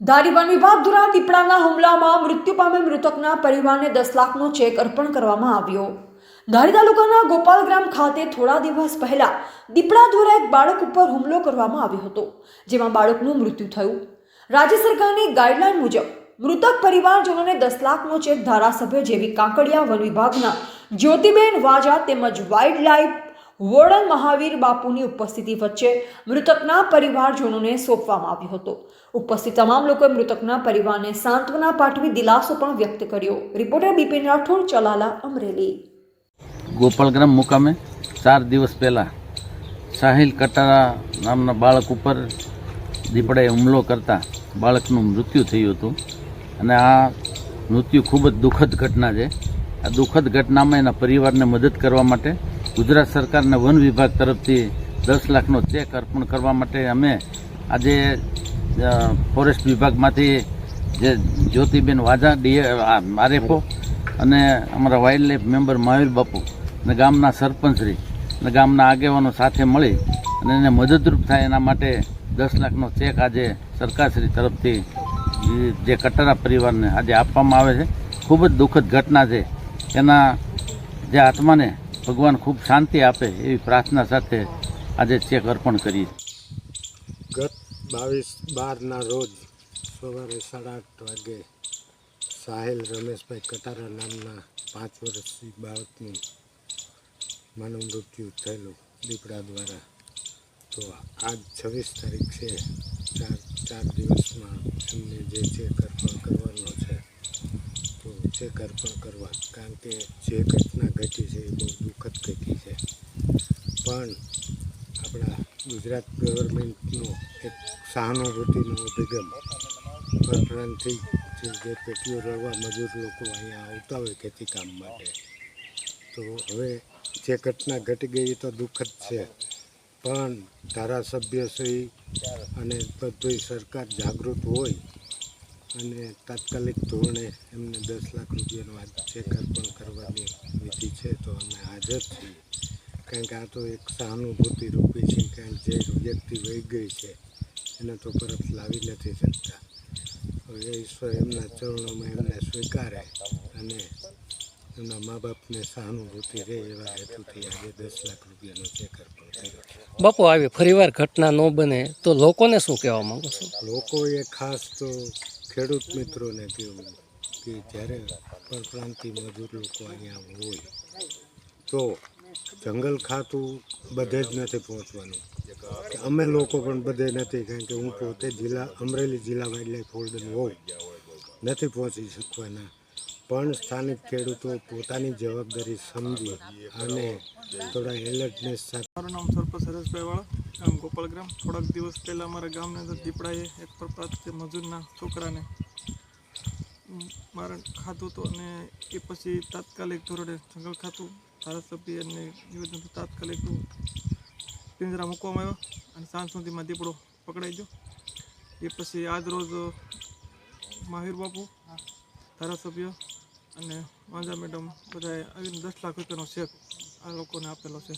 ધારી વિભાગ દ્વારા દીપડાના હુમલામાં મૃત્યુ પામેલ મૃતકના પરિવારને દસ લાખનો ચેક અર્પણ કરવામાં આવ્યો. ધારી તાલુકાના ગોપાલગ્રામ ખાતે થોડા દિવસ પહેલા દીપડા દ્વારા એક બાળક ઉપર હુમલો કરવામાં આવ્યો હતો, જેમાં બાળકનું મૃત્યુ થયું. રાજ્ય સરકારની ગાઈડલાઈન મુજબ, મૃતક પરિવારજનોને દસ લાખનો ચેક ધારાસભ્ય જેવી કાંકડિયા વન વિભાગના જ્યોતિબેન વાજા તેમજ વાઇલ્ડ લાઇફ વોર્ડન મહાવીર બાપુની ઉપસ્થિતિ વચ્ચે મૃતકના પરિવારજનોને સોંપવામાં આવ્યો હતો. ઉપસ્થિત તમામ લોકોએ મૃતકના પરિવારને સાંત્વના પાઠવી દિલાસો પણ વ્યક્ત કર્યો. રિપોર્ટર બિપિન રાઠોડ, ચલાલા અમરેલી. ગોપાલગ્રામ મુકામે ચાર દિવસ પહેલાં સાહિલ કટારા નામના બાળક ઉપર દીપડાએ હુમલો કરતા બાળકનું મૃત્યુ થયું હતું. અને આ મૃત્યુ ખૂબ જ દુઃખદ ઘટના છે. આ દુઃખદ ઘટનામાં એના પરિવારને મદદ કરવા માટે ગુજરાત સરકારના વન વિભાગ તરફથી દસ લાખનો ચેક અર્પણ કરવા માટે અમે આજે ફોરેસ્ટ વિભાગમાંથી જે જ્યોતિબેન વાજા ડીએ આરએફઓ અને અમારા વાઇલ્ડ લાઈફ મેમ્બર મહાવીર બાપુ અને ગામના સરપંચશ્રી અને ગામના આગેવાનો સાથે મળી અને એને મદદરૂપ થાય એના માટે દસ લાખનો ચેક આજે સરકારશ્રી તરફથી જે કટારા પરિવારને આજે આપવામાં આવે છે. ખૂબ જ દુઃખદ ઘટના છે. એના જે આત્માને ભગવાન ખૂબ શાંતિ આપે એવી પ્રાર્થના સાથે આજે ચેક અર્પણ કરીએ. ગત બાવીસ બારના રોજ સવારે સાડા આઠ વાગે સાહેલ રમેશભાઈ કટારા નામના પાંચ વર્ષથી બાળકનું માનવ મૃત્યુ થયેલું દીપડા દ્વારા. તો આજ છવ્વીસ તારીખ છે. ચાર ચાર દિવસમાં એમને જે છે અર્પણ કરવાનો છે. ચેક અર્પણ કરવા. કારણ કે જે ઘટના ઘટી છે એ બહુ દુઃખદ ઘટી છે. પણ આપણા ગુજરાત ગવર્મેન્ટનો એક સહાનુભૂતિનો અભિગમ પરપ્રાંતિક જે પેટીઓ રળવા મજૂર લોકો અહીંયા આવતા હોય ખેતી કામ માટે, તો હવે જે ઘટના ઘટી ગઈ તો દુઃખદ છે. પણ ધારાસભ્યશ્રી અને બધું સરકાર જાગૃત હોય અને તાત્કાલિક ધોરણે એમને દસ લાખ રૂપિયાનો આ ચેક અર્પણ કરવાની વિધિ છે તો અમે હાજર છીએ. કારણ કે આ તો એક સહાનુભૂતિ રૂપી છે કારણ જે વ્યક્તિ વહી ગઈ છે એને તો પરત લાવી નથી શકતા. હવે ઈશ્વર એમના ચરણોમાં એમને સ્વીકારે અને એમના મા બાપને સહાનુભૂતિ રહે એવા હેતુથી આજે દસ લાખ રૂપિયાનો ચેક અર્પણ કર્યો બાપુ આવી ફરીવાર ઘટના ન બને તો લોકોને શું કહેવા માંગો છો? લોકોએ ખાસ તો ખેડૂત મિત્રોને કહેવું કે જ્યારે પરપ્રાંતિ મજૂર લોકો અહીંયા હોય, તો જંગલ ખાતું બધે જ નથી પહોંચવાનું. અમે લોકો પણ બધે નથી, કારણ કે હું પોતે જિલ્લા, અમરેલી જિલ્લા વાઇલ્ડ લાઈફ હોલ્ડર હોઉં, નથી પહોંચી શકવાના. પણ સ્થાનિક ખેડૂતો પોતાની જવાબદારી સમજી અને થોડા એલર્ટનેસ સાથે મારું નામ સરપંચ હરેશભાઈ વાળા. ગામ ગોપાલગ્રામ થોડાક દિવસ પહેલાં અમારા ગામની અંદર દીપડાએ એક પ્રપ્રાંતીય મજૂરના છોકરાને મારણ ખાધું હતું અને એ પછી તાત્કાલિક ધોરણે જંગલ ખાતું, ધારાસભ્ય અને નિવેદન તાત્કાલિક પિંજરા મૂકવામાં આવ્યો અને સાંજ સુધીમાં દીપડો પકડાઈ ગયો. એ પછી આજ રોજ માહિર બાપુ, ધારાસભ્ય અને વાંજા મેડમ બધાએ આવીને દસ લાખ રૂપિયાનો ચેક આ લોકોને આપેલો છે.